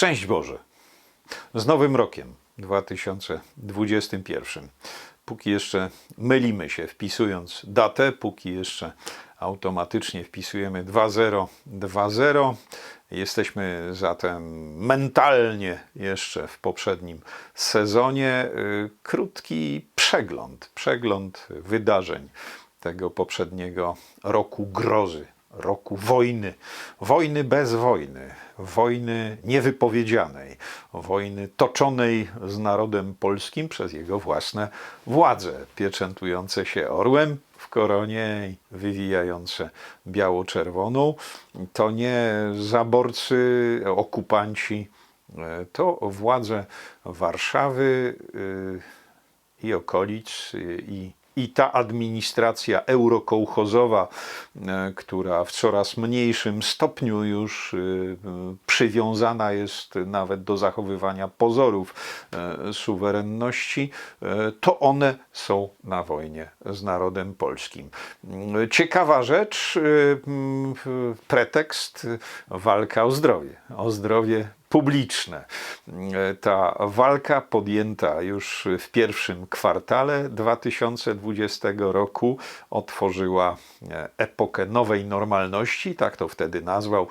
Szczęść Boże! Z Nowym Rokiem 2021. Póki jeszcze mylimy się wpisując datę, póki jeszcze automatycznie wpisujemy 2.0.2.0, jesteśmy zatem mentalnie jeszcze w poprzednim sezonie. Y, Krótki przegląd, przegląd wydarzeń tego poprzedniego roku grozy, roku wojny, wojny bez wojny, wojny niewypowiedzianej, wojny toczonej z narodem polskim przez jego własne władze, pieczętujące się orłem w koronie i wywijające biało-czerwoną. To nie zaborcy, okupanci, e, to władze Warszawy y, i okolic y, i i ta administracja eurokołchozowa, e, która w coraz mniejszym stopniu już e, przywiązana jest nawet do zachowywania pozorów e, suwerenności, to one są na wojnie z narodem polskim. Ciekawa rzecz, pretekst walka o zdrowie, o zdrowie publiczne. Ta walka podjęta już w pierwszym kwartale 2020 roku otworzyła epokę nowej normalności, tak to wtedy nazwał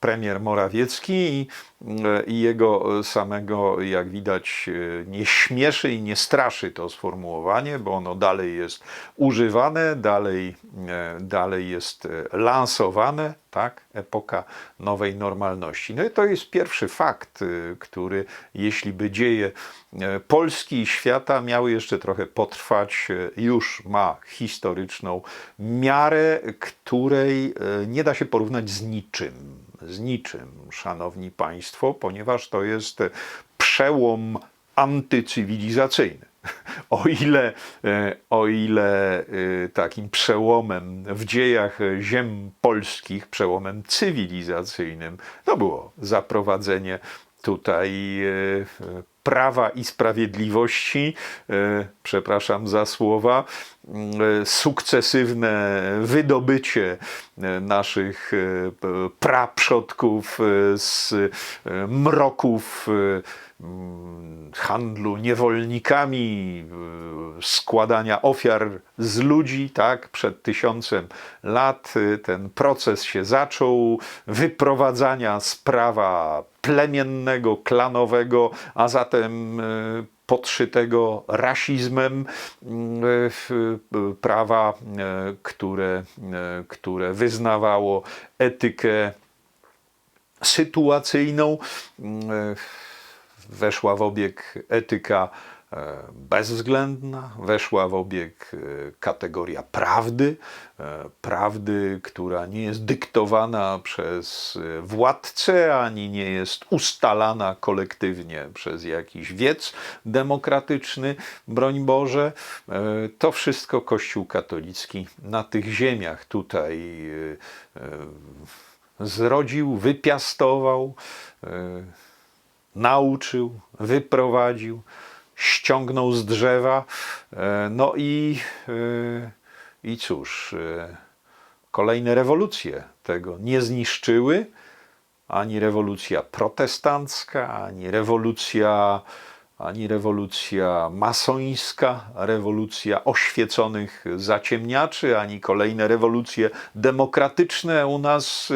premier Morawiecki i, i, jego samego, jak widać, nie śmieszy i nie straszy to sformułowanie, bo ono dalej jest używane, dalej, dalej jest lansowane, tak? Epoka nowej normalności. No i to jest pierwszy fakt, który, jeśli by dzieje Polski i świata miały jeszcze trochę potrwać, już ma historyczną miarę, której nie da się porównać z niczym z niczym, szanowni państwo, ponieważ to jest przełom antycywilizacyjny. O ile, o ile takim przełomem w dziejach ziem polskich, przełomem cywilizacyjnym, to było zaprowadzenie tutaj prawa i sprawiedliwości, przepraszam za słowa, sukcesywne wydobycie naszych praprzodków z mroków handlu niewolnikami, składania ofiar z ludzi, tak, przed tysiącem lat. Ten proces się zaczął, wyprowadzania z prawa plemiennego, klanowego, a zatem podszytego rasizmem prawa, które, które wyznawało etykę sytuacyjną. Weszła w obieg etyka bezwzględna, weszła w obieg kategoria prawdy, prawdy, która nie jest dyktowana przez władcę, ani nie jest ustalana kolektywnie przez jakiś wiec demokratyczny, broń Boże. To wszystko Kościół katolicki na tych ziemiach tutaj zrodził, wypiastował, nauczył, wyprowadził ściągnął z drzewa. No i, i cóż, kolejne rewolucje tego nie zniszczyły. Ani rewolucja protestancka, ani rewolucja, ani rewolucja masońska, rewolucja oświeconych zaciemniaczy, ani kolejne rewolucje demokratyczne u nas,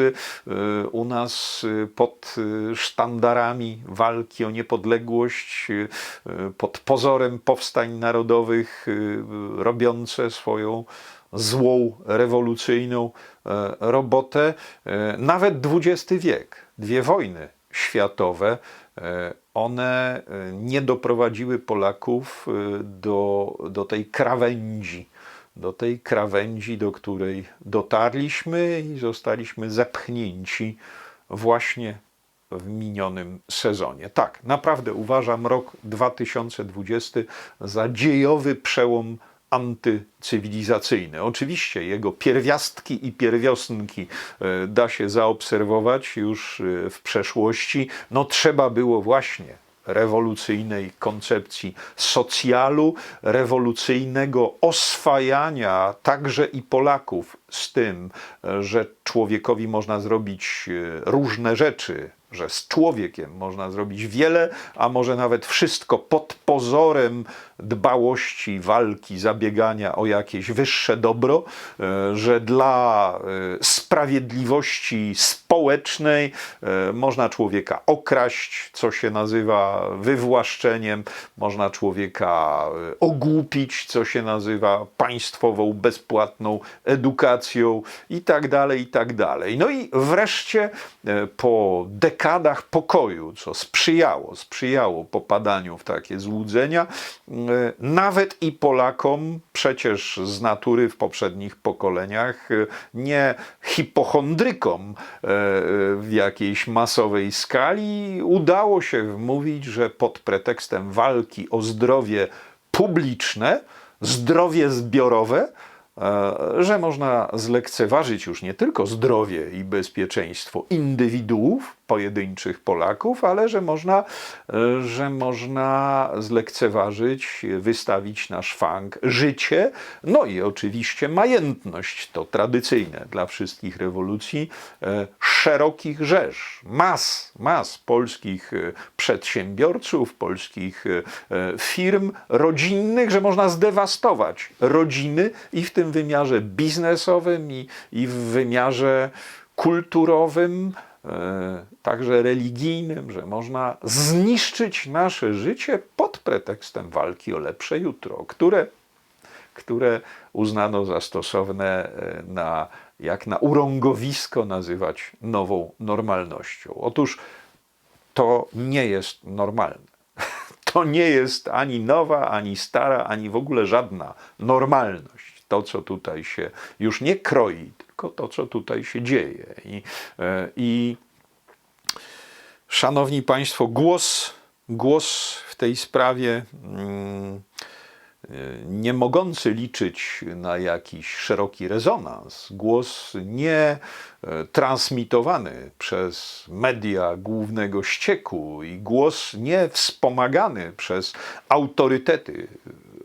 u nas pod sztandarami walki o niepodległość, pod pozorem powstań narodowych, robiące swoją złą, rewolucyjną robotę. Nawet XX wiek, dwie wojny światowe, one nie doprowadziły Polaków do, do tej krawędzi, do tej krawędzi, do której dotarliśmy i zostaliśmy zepchnięci właśnie w minionym sezonie. Tak, naprawdę uważam rok 2020 za dziejowy przełom antycywilizacyjny. Oczywiście jego pierwiastki i pierwiosnki da się zaobserwować już w przeszłości. No trzeba było właśnie rewolucyjnej koncepcji socjalu, rewolucyjnego oswajania także i Polaków z tym, że człowiekowi można zrobić e, różne rzeczy, że z człowiekiem można zrobić wiele, a może nawet wszystko pod pozorem dbałości, walki, zabiegania o jakieś wyższe dobro, e, że dla e, sprawiedliwości społecznej e, można człowieka okraść, co się nazywa wywłaszczeniem, można człowieka ogłupić, co się nazywa państwową, bezpłatną edukacją i tak dalej, i tak dalej. No i wreszcie po dekadach pokoju, co sprzyjało, sprzyjało popadaniu w takie złudzenia, nawet i Polakom, przecież z natury w poprzednich pokoleniach, e, nie hipochondrykom e, w jakiejś masowej skali, udało się wmówić, że pod pretekstem walki o zdrowie publiczne, zdrowie zbiorowe, że można zlekceważyć już nie tylko zdrowie i bezpieczeństwo indywiduów, pojedynczych Polaków, ale że można, e, że można zlekceważyć, wystawić na szwank życie, no i oczywiście majętność, to tradycyjne dla wszystkich rewolucji, e, szerokich rzesz, mas, mas polskich e, przedsiębiorców, polskich firm rodzinnych, że można zdewastować rodziny i w tym wymiarze biznesowym, i, i w wymiarze kulturowym, także religijnym, że można zniszczyć nasze życie pod pretekstem walki o lepsze jutro, które, które uznano za stosowne e, na, jak na urągowisko nazywać nową normalnością. Otóż to nie jest normalne. To nie jest ani nowa, ani stara, ani w ogóle żadna normalność. To, co tutaj się już nie kroi, tylko to, co tutaj się dzieje. I, e, i szanowni Państwo, głos, głos w tej sprawie. Mm, e, nie mogący liczyć na jakiś szeroki rezonans, głos nie e, transmitowany przez media głównego ścieku i głos nie wspomagany przez autorytety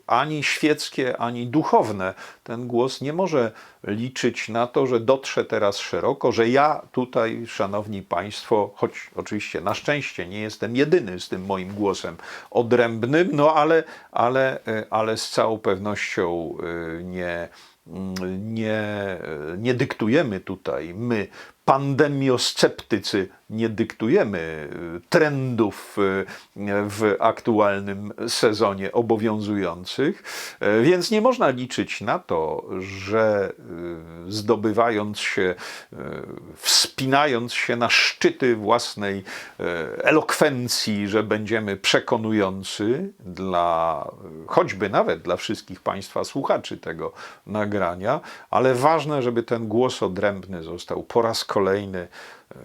ani świeckie, ani duchowne, ten głos nie może liczyć na to, że dotrze teraz szeroko, że ja tutaj, szanowni państwo, choć oczywiście na szczęście nie jestem jedyny z tym moim głosem odrębnym, no ale, ale, ale z całą pewnością y, nie, nie, nie dyktujemy tutaj my pandemiosceptycy nie dyktujemy y, trendów y, w aktualnym sezonie obowiązujących, y, więc nie można liczyć na to, że zdobywając się, wspinając się na szczyty własnej elokwencji, że będziemy przekonujący dla choćby nawet dla wszystkich Państwa słuchaczy tego nagrania, ale ważne, żeby ten głos odrębny został po raz kolejny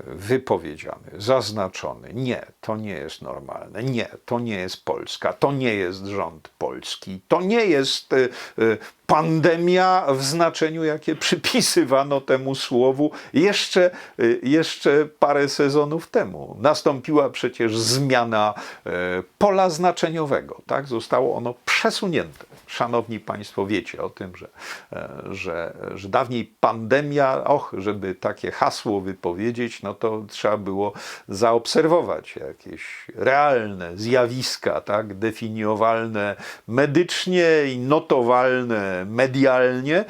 wypowiedziany, zaznaczony. Nie, to nie jest normalne. Nie, to nie jest Polska. To nie jest rząd polski. To nie jest y, y, pandemia w znaczeniu, jakie przypisywano temu słowu jeszcze, jeszcze parę sezonów temu. Nastąpiła przecież zmiana pola znaczeniowego. Tak? Zostało ono przesunięte. Szanowni Państwo, wiecie o tym, że, że, że dawniej pandemia, och, żeby takie hasło wypowiedzieć, no to trzeba było zaobserwować jakieś realne zjawiska, tak, definiowalne medycznie i notowalne medialnie.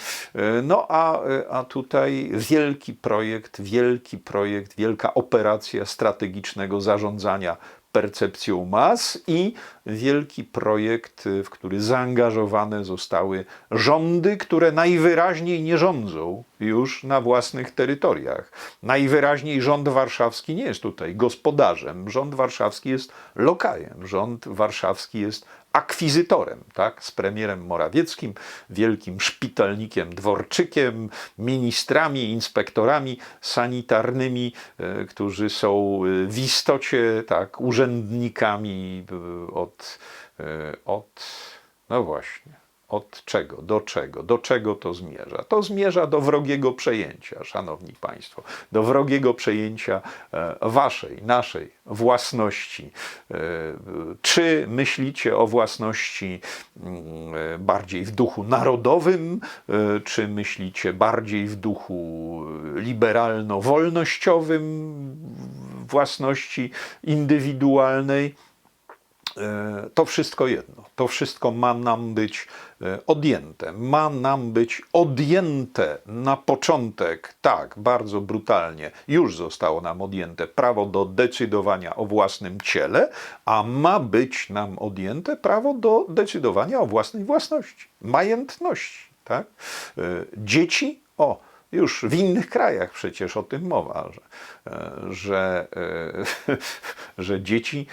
No a, a tutaj wielki projekt, wielki projekt, wielka operacja strategicznego zarządzania percepcją mas i wielki projekt, w który zaangażowane zostały rządy, które najwyraźniej nie rządzą już na własnych terytoriach. Najwyraźniej rząd warszawski nie jest tutaj gospodarzem, rząd warszawski jest lokajem, rząd warszawski jest akwizytorem, tak? z premierem Morawieckim, wielkim szpitalnikiem Dworczykiem, ministrami, inspektorami sanitarnymi, e, którzy są e, w istocie tak, urzędnikami e, od, od no właśnie, Od czego? Do czego? Do czego to zmierza? To zmierza do wrogiego przejęcia, szanowni państwo, do wrogiego przejęcia e, waszej, naszej własności. E, Czy myślicie o własności mm, e, bardziej w duchu narodowym, czy myślicie bardziej w duchu liberalno-wolnościowym własności indywidualnej? To wszystko jedno. To wszystko ma nam być odjęte. Ma nam być odjęte na początek, tak, bardzo brutalnie, już zostało nam odjęte prawo do decydowania o własnym ciele, a ma być nam odjęte prawo do decydowania o własnej własności, majętności. Tak? E, Dzieci, o, już w innych krajach przecież o tym mowa, że, e, że, e, że dzieci,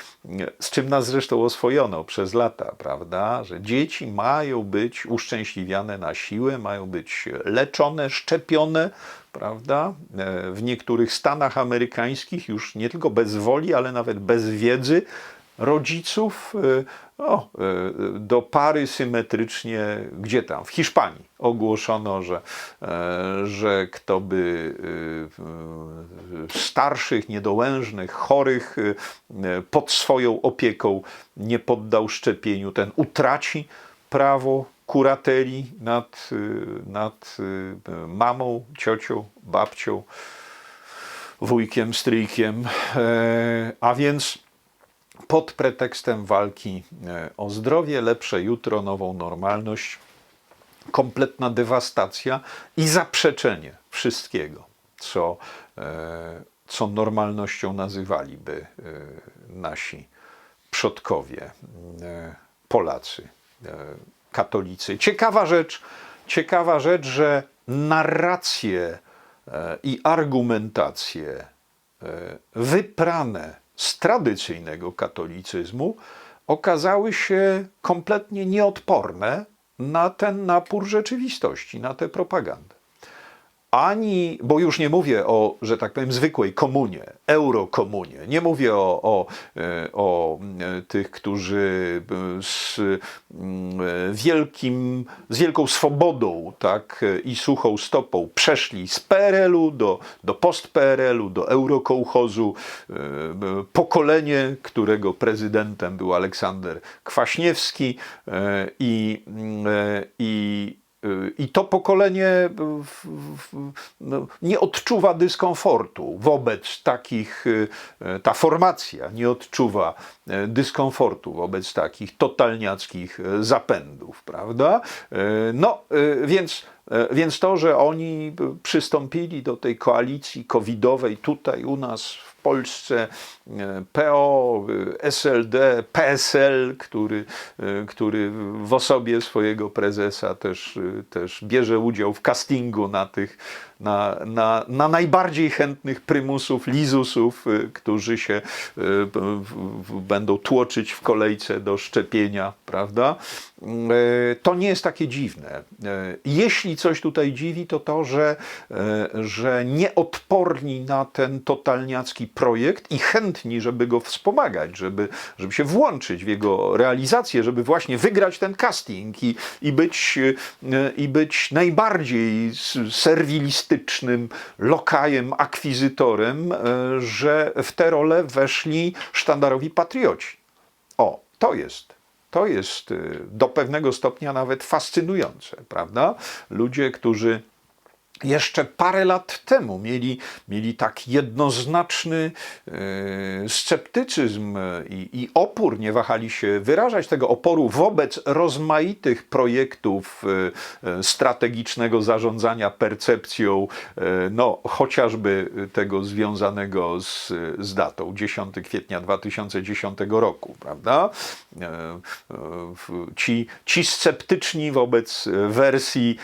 z czym nas zresztą oswojono przez lata, prawda, że dzieci mają być uszczęśliwiane na siłę, mają być leczone, szczepione, prawda, E, w niektórych stanach amerykańskich już nie tylko bez woli, ale nawet bez wiedzy rodziców o, e, do pary symetrycznie, gdzie tam, w Hiszpanii ogłoszono, że, e, że kto by e, starszych, niedołężnych, chorych pod swoją opieką nie poddał szczepieniu, ten utraci prawo kurateli nad, nad mamą, ciocią, babcią, wujkiem, stryjkiem. E, A więc pod pretekstem walki e, o zdrowie, lepsze jutro, nową normalność, kompletna dewastacja i zaprzeczenie wszystkiego, co, e, co normalnością nazywaliby e, nasi przodkowie, Polacy, katolicy. Ciekawa rzecz, ciekawa rzecz, że narracje i argumentacje wyprane z tradycyjnego katolicyzmu okazały się kompletnie nieodporne na ten napór rzeczywistości, na tę propagandę. Ani, bo już nie mówię o, że tak powiem, zwykłej komunie, eurokomunie. Nie mówię o, o, e, o e, tych, którzy e, z mm, wielkim, z wielką swobodą tak, i suchą stopą przeszli z PRL-u do, do post-PRL-u, do eurokołchozu. Pokolenie, którego prezydentem był Aleksander Kwaśniewski i, mm, i i to pokolenie w- no, nie odczuwa dyskomfortu wobec takich, y, ta formacja nie odczuwa e, dyskomfortu wobec takich totalniackich e, zapędów, prawda? E, No, e, więc, e, więc to, że oni przystąpili do tej koalicji covidowej tutaj u nas Polsce, e, PO, e, SLD, PSL, który, e, który w osobie swojego prezesa też, też bierze udział w castingu na tych, na, na, na najbardziej chętnych prymusów, lizusów, którzy się będą tłoczyć w kolejce do szczepienia, prawda? E, To nie jest takie dziwne. E, Jeśli coś tutaj dziwi, to to, że, e, że nieodporni na ten totalniacki projekt i chętni, żeby go wspomagać, żeby, żeby się włączyć w jego realizację, żeby właśnie wygrać ten casting i, i, być, i być najbardziej serwilistycznym lokajem, akwizytorem, że w tę rolę weszli sztandarowi patrioci. O, to jest. To jest y, do pewnego stopnia nawet fascynujące, prawda? Ludzie, którzy jeszcze parę lat temu mieli, mieli tak jednoznaczny e, sceptycyzm e, i, i opór, nie wahali się wyrażać tego oporu wobec rozmaitych projektów e, strategicznego zarządzania percepcją, no chociażby tego związanego z, z datą 10 kwietnia 2010 roku, prawda? Ci, ci sceptyczni wobec wersji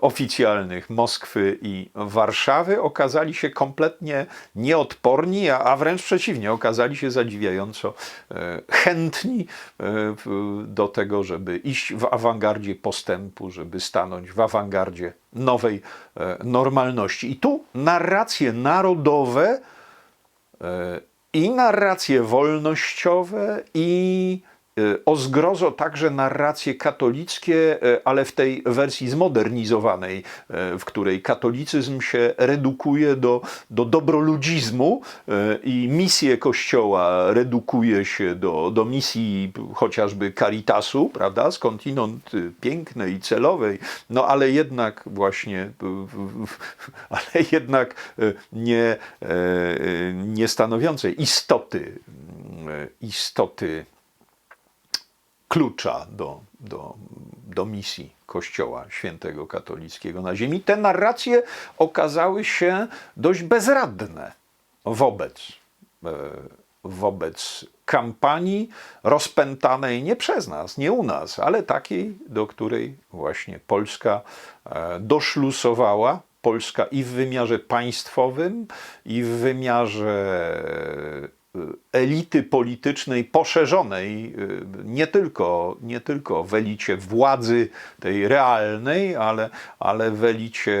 oficjalnych Moskwy i Warszawy okazali się kompletnie nieodporni, a, a wręcz przeciwnie, okazali się zadziwiająco e, chętni e, do tego, żeby iść w awangardzie postępu, żeby stanąć w awangardzie nowej e, normalności. I tu narracje narodowe i narracje wolnościowe, i o zgrozo także narracje katolickie, y, ale w tej wersji zmodernizowanej, y, w której katolicyzm się redukuje do, do dobroludzizmu y, i misję Kościoła redukuje się do, do misji chociażby Caritasu, prawda, skądinąd y, pięknej celowej, no ale jednak właśnie, y, ale jednak y, nie, y, nie stanowiącej istoty, y, istoty klucza do, do, do misji Kościoła Świętego Katolickiego na ziemi. Te narracje okazały się dość bezradne wobec, e, wobec kampanii rozpętanej nie przez nas, nie u nas, ale takiej, do której właśnie Polska e, doszlusowała. Polska i w wymiarze państwowym, i w wymiarze elity politycznej poszerzonej, y, nie tylko, nie tylko w elicie władzy tej realnej, ale, ale w elicie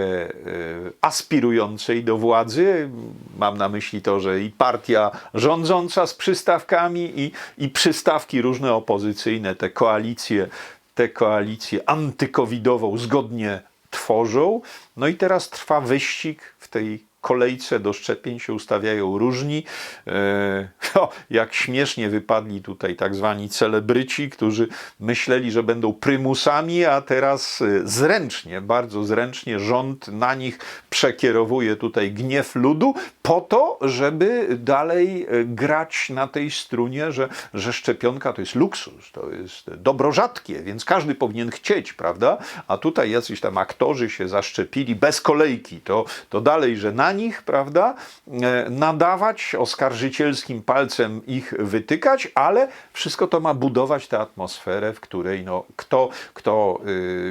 y, aspirującej do władzy. Mam na myśli to, że i partia rządząca z przystawkami, i, i przystawki różne opozycyjne, te koalicje, te koalicje antykowidową zgodnie tworzą. No i teraz trwa wyścig w tej kolejce do szczepień się ustawiają różni. E, jak śmiesznie wypadli tutaj tak zwani celebryci, którzy myśleli, że będą prymusami, a teraz e, zręcznie, bardzo zręcznie rząd na nich przekierowuje tutaj gniew ludu po to, żeby dalej e, grać na tej strunie, że, że szczepionka to jest luksus, to jest dobro rzadkie, więc każdy powinien chcieć, prawda? A tutaj jacyś tam aktorzy się zaszczepili bez kolejki, to, to dalej, że na nich, prawda, e, nadawać oskarżycielskim palcem ich wytykać, ale wszystko to ma budować tę atmosferę, w której no, kto, kto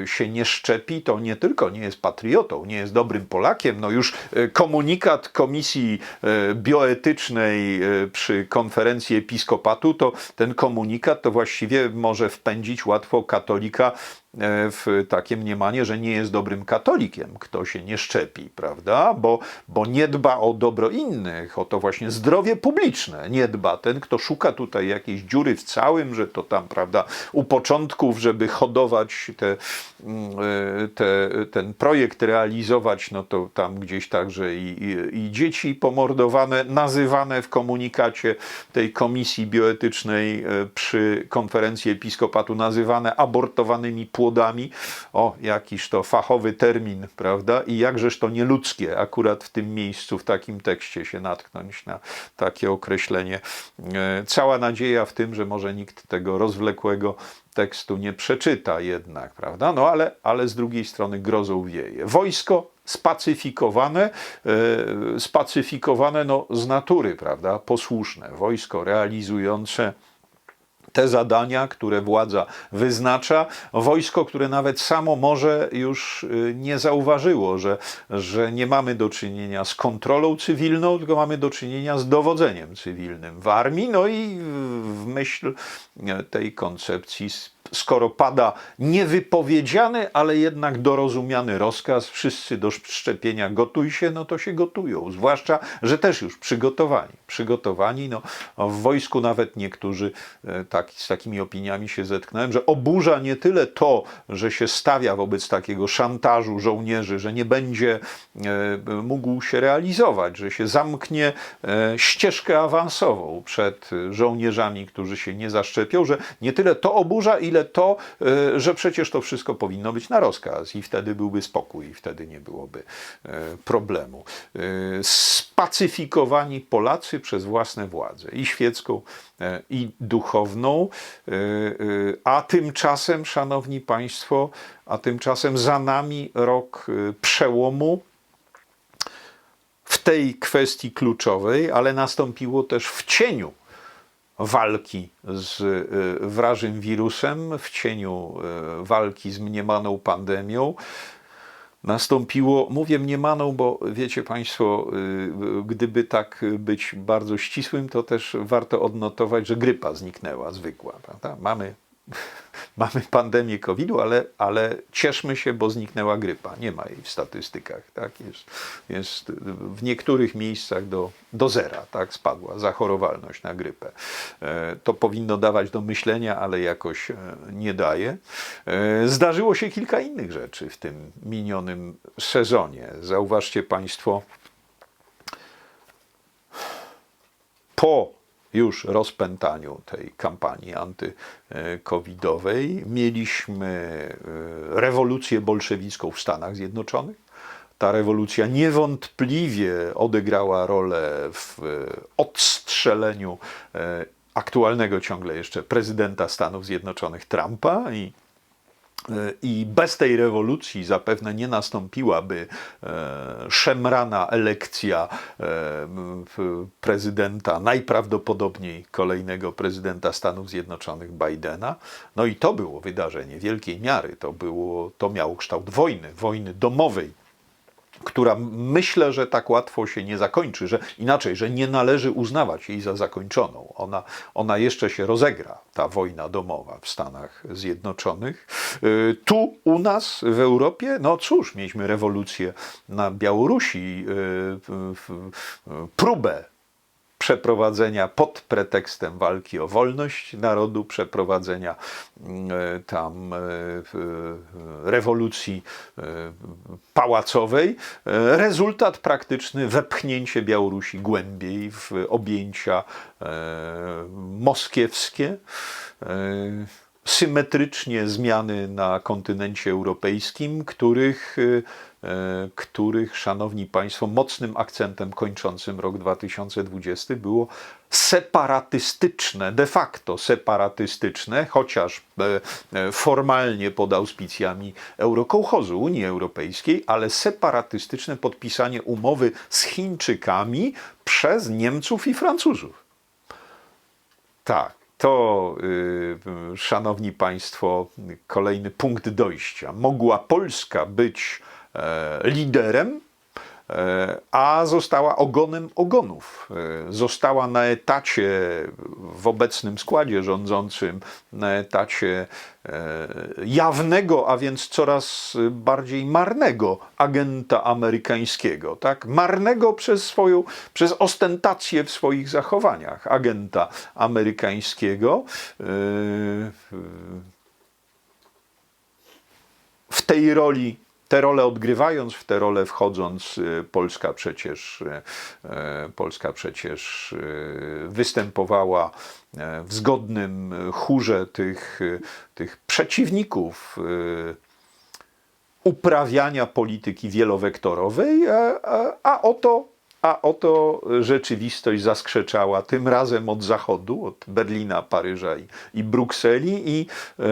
y, się nie szczepi, to nie tylko nie jest patriotą, nie jest dobrym Polakiem. No już y, komunikat Komisji y, Bioetycznej przy konferencji episkopatu, to ten komunikat to właściwie może wpędzić łatwo katolika w takie mniemanie, że nie jest dobrym katolikiem, kto się nie szczepi, prawda? Bo, bo nie dba o dobro innych, o to właśnie zdrowie publiczne. Nie dba ten, kto szuka tutaj jakiejś dziury w całym, że to tam, prawda, u początków, żeby hodować te, mm, e, te, ten projekt realizować, no to tam gdzieś także i, i, i dzieci pomordowane, nazywane w komunikacie tej komisji bioetycznej e, przy konferencji episkopatu, nazywane abortowanymi płodami. O, jakiż to fachowy termin, prawda? I jakżeż to nieludzkie akurat w tym miejscu, w takim tekście się natknąć na takie określenie. E, Cała nadzieja w tym, że może nikt tego rozwlekłego tekstu nie przeczyta jednak, prawda? No ale, ale z drugiej strony grozą wieje. Wojsko spacyfikowane, e, spacyfikowane no, z natury, prawda? Posłuszne. Wojsko realizujące te zadania, które władza wyznacza, wojsko, które nawet samo może już y, nie zauważyło, że, że nie mamy do czynienia z kontrolą cywilną, tylko mamy do czynienia z dowodzeniem cywilnym w armii. No i w myśl e, tej koncepcji, skoro pada niewypowiedziany, ale jednak dorozumiany rozkaz, wszyscy do szczepienia gotuj się, no to się gotują. Zwłaszcza, że też już przygotowani. Przygotowani, no w wojsku nawet niektórzy e, tak, z takimi opiniami się zetknąłem, że oburza nie tyle to, że się stawia wobec takiego szantażu żołnierzy, że nie będzie e, mógł się realizować, że się zamknie e, ścieżkę awansową przed żołnierzami, którzy się nie zaszczepią, że nie tyle to oburza, ile to, e, że przecież to wszystko powinno być na rozkaz i wtedy byłby spokój, i wtedy nie byłoby e, problemu. E, Spacyfikowani Polacy przez własne władze, i świecką, i duchowną, a tymczasem, szanowni państwo, a tymczasem za nami rok przełomu, w tej kwestii kluczowej, ale nastąpiło też w cieniu walki z y, wrażym wirusem, w cieniu y, walki z mniemaną pandemią. Nastąpiło, mówię mniemaną, bo wiecie Państwo, y, gdyby tak być bardzo ścisłym, to też warto odnotować, że grypa zniknęła zwykła. Prawda? Mamy, mamy pandemię COVID-u, ale, ale cieszmy się, bo zniknęła grypa. Nie ma jej w statystykach. Tak? Jest, jest w niektórych miejscach do, do zera tak? spadła zachorowalność na grypę. E, To powinno dawać do myślenia, ale jakoś e, nie daje. E, Zdarzyło się kilka innych rzeczy w tym minionym sezonie. Zauważcie Państwo, po już rozpętaniu tej kampanii antykowidowej mieliśmy e, rewolucję bolszewicką w Stanach Zjednoczonych. Ta rewolucja niewątpliwie odegrała rolę w e, odstrzeleniu e, aktualnego ciągle jeszcze prezydenta Stanów Zjednoczonych Trumpa i i bez tej rewolucji zapewne nie nastąpiłaby e, szemrana elekcja e, prezydenta, najprawdopodobniej kolejnego prezydenta Stanów Zjednoczonych Bidena. No i to było wydarzenie wielkiej miary. To, było, to miało kształt wojny, wojny domowej która myślę, że tak łatwo się nie zakończy, że inaczej, że nie należy uznawać jej za zakończoną. Ona, ona jeszcze się rozegra, ta wojna domowa w Stanach Zjednoczonych. Y, Tu u nas w Europie, no cóż, mieliśmy rewolucję na Białorusi, y, próbę przeprowadzenia pod pretekstem walki o wolność narodu, przeprowadzenia mm, e, tam e, e, rewolucji pałacowej. Rezultat praktyczny wepchnięcie Białorusi głębiej w objęcia moskiewskie. Symetrycznie zmiany na kontynencie europejskim, których, których, szanowni państwo, mocnym akcentem kończącym rok 2020 było separatystyczne, de facto separatystyczne, chociaż e, e, formalnie pod auspicjami Eurokołchozu Unii Europejskiej, ale separatystyczne podpisanie umowy z Chińczykami przez Niemców i Francuzów. Tak, to, y, szanowni państwo, kolejny punkt dojścia. Mogła Polska być e, liderem, e, a została ogonem ogonów. E, Została na etacie w obecnym składzie rządzącym, na etacie e, jawnego, a więc coraz bardziej marnego agenta amerykańskiego. Tak? Marnego przez swoją, przez ostentację w swoich zachowaniach agenta amerykańskiego. E, w tej roli, tę rolę odgrywając, w tę rolę wchodząc, y, Polska przecież, y, y, Polska przecież występowała y, w zgodnym chórze tych, y, tych przeciwników uprawiania polityki wielowektorowej, a, a, a oto a oto rzeczywistość zaskrzeczała tym razem od zachodu, od Berlina, Paryża i, i Brukseli i, e,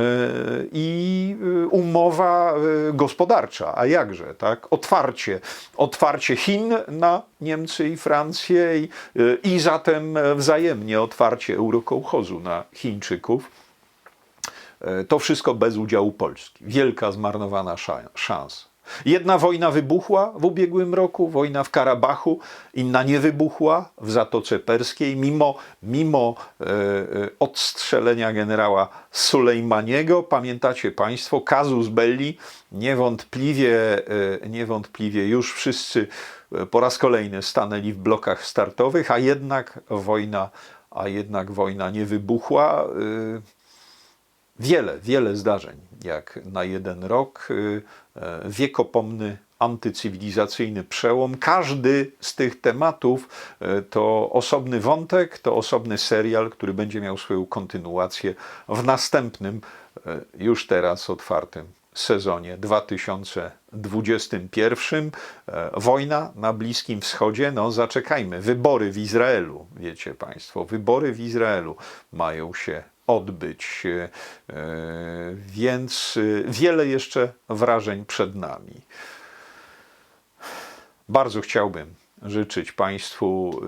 i e, umowa e, gospodarcza. A jakże, tak? Otwarcie, otwarcie Chin na Niemcy i Francję i, i zatem wzajemnie otwarcie Eurokołchozu na Chińczyków. To wszystko bez udziału Polski. Wielka zmarnowana sza- szansa. Jedna wojna wybuchła w ubiegłym roku, wojna w Karabachu, inna nie wybuchła w Zatoce Perskiej, mimo, mimo e, e, odstrzelenia generała Sulejmaniego. Pamiętacie Państwo, kazus belli, niewątpliwie, e, niewątpliwie już wszyscy e, po raz kolejny stanęli w blokach startowych, a jednak wojna, a jednak wojna nie wybuchła. E, wiele, wiele zdarzeń, jak na jeden rok, y, e, wiekopomny antycywilizacyjny przełom. Każdy z tych tematów e, to osobny wątek, to osobny serial, który będzie miał swoją kontynuację w następnym, e, już teraz otwartym sezonie 2021. E, Wojna na Bliskim Wschodzie, no zaczekajmy, wybory w Izraelu, wiecie Państwo, wybory w Izraelu mają się odbyć, e, więc e, wiele jeszcze wrażeń przed nami. Bardzo chciałbym życzyć Państwu,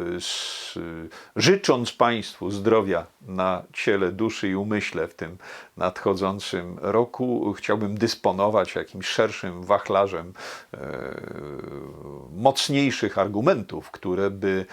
y, y, życząc Państwu zdrowia na ciele, duszy i umyśle w tym nadchodzącym roku, chciałbym dysponować jakimś szerszym wachlarzem e, mocniejszych argumentów, które by,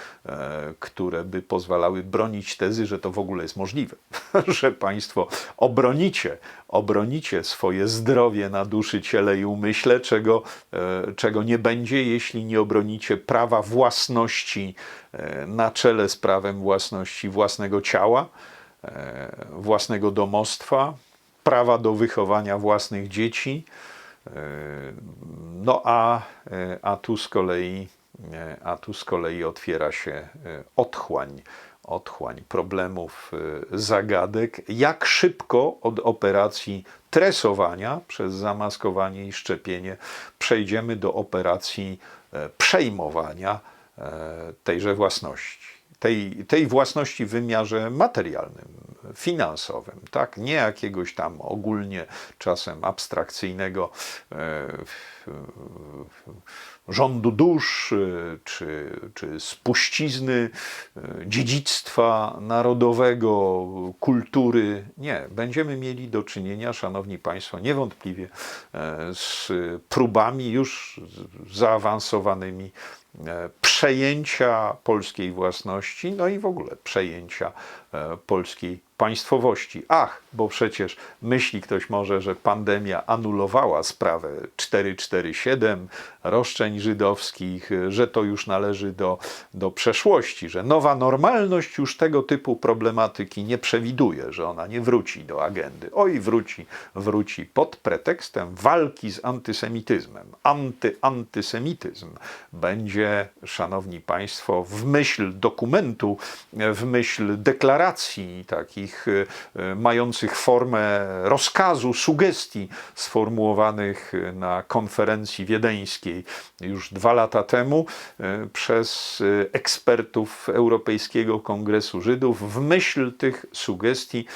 które by pozwalały bronić tezy, że to w ogóle jest możliwe, że Państwo obronicie, obronicie swoje zdrowie na duszy, ciele i umyśle, czego, e, czego nie będzie, jeśli nie obronicie prawa własności e, na czele z prawem własności własnego ciała, e, własnego domostwa, prawa do wychowania własnych dzieci. No a, a tu z kolei, a tu z kolei otwiera się otchłań, otchłań problemów, e, zagadek. Jak szybko od operacji tresowania przez zamaskowanie i szczepienie przejdziemy do operacji e, przejmowania e, tejże własności tej, tej własności w wymiarze materialnym, finansowym, tak? Nie jakiegoś tam ogólnie czasem abstrakcyjnego e, rządu dusz, e, czy, czy spuścizny e, dziedzictwa narodowego, kultury. Nie, będziemy mieli do czynienia, szanowni państwo, niewątpliwie z próbami już zaawansowanymi przejęcia polskiej własności, no i w ogóle przejęcia polskiej państwowości. Ach, bo przecież myśli ktoś może, że pandemia anulowała sprawę 447 roszczeń żydowskich, że to już należy do, do przeszłości, że nowa normalność już tego typu problematyki nie przewiduje, że ona nie wróci do agendy. Oj, wróci, wróci pod pretekstem walki z antysemityzmem. Anty-antysemityzm będzie, szanowni państwo, w myśl dokumentu, w myśl deklaracji takich e, mających formę rozkazu, sugestii sformułowanych na konferencji wiedeńskiej już dwa lata temu przez ekspertów Europejskiego Kongresu Żydów w myśl tych sugestii,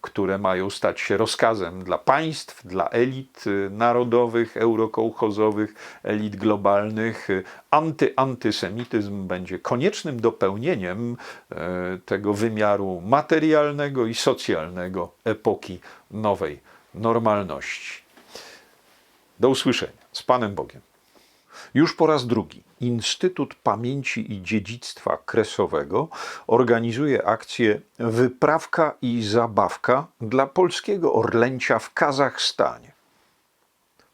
które mają stać się rozkazem dla państw, dla elit y, narodowych, eurokołchozowych, elit globalnych. Anty-antysemityzm będzie koniecznym dopełnieniem e, tego wymiaru materialnego i socjalnego epoki nowej normalności. Do usłyszenia. Z Panem Bogiem. Już po raz drugi Instytut Pamięci i Dziedzictwa Kresowego organizuje akcję Wyprawka i Zabawka dla polskiego orlęcia w Kazachstanie.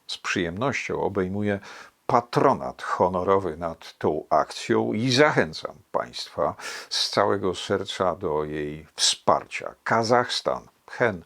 Z przyjemnością obejmuję patronat honorowy nad tą akcją i zachęcam Państwa z całego serca do jej wsparcia. Kazachstan, Pchen,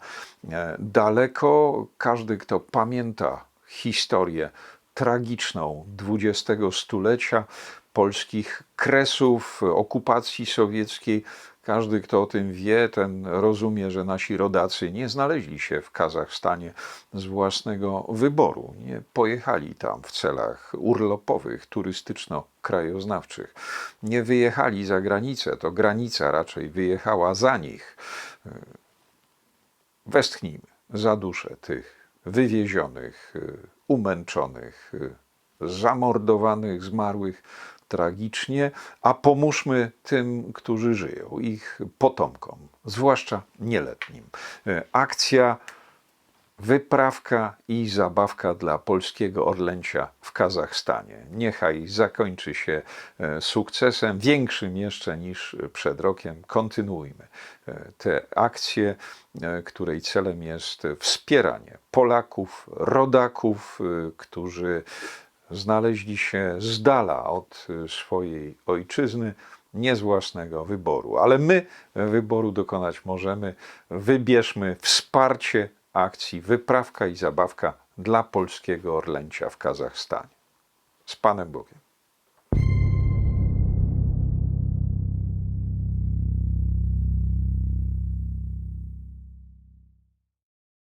e, daleko każdy, kto pamięta historię tragiczną XX stulecia, polskich kresów, okupacji sowieckiej. Każdy, kto o tym wie, ten rozumie, że nasi rodacy nie znaleźli się w Kazachstanie z własnego wyboru. Nie pojechali tam w celach urlopowych, turystyczno-krajoznawczych. Nie wyjechali za granicę, to granica raczej wyjechała za nich. Westchnijmy za duszę tych wywiezionych, umęczonych, zamordowanych, zmarłych tragicznie, a pomóżmy tym, którzy żyją, ich potomkom, zwłaszcza nieletnim. Y, Akcja Wyprawka i zabawka dla polskiego orlęcia w Kazachstanie. Niechaj zakończy się e, sukcesem, większym jeszcze niż przed rokiem. Kontynuujmy e, te akcje, e, której celem jest wspieranie Polaków, rodaków, e, którzy znaleźli się z dala od e, swojej ojczyzny, nie z własnego wyboru. Ale my wyboru dokonać możemy. Wybierzmy wsparcie akcji Wyprawka i Zabawka dla polskiego orlęcia w Kazachstanie. Z Panem Bogiem.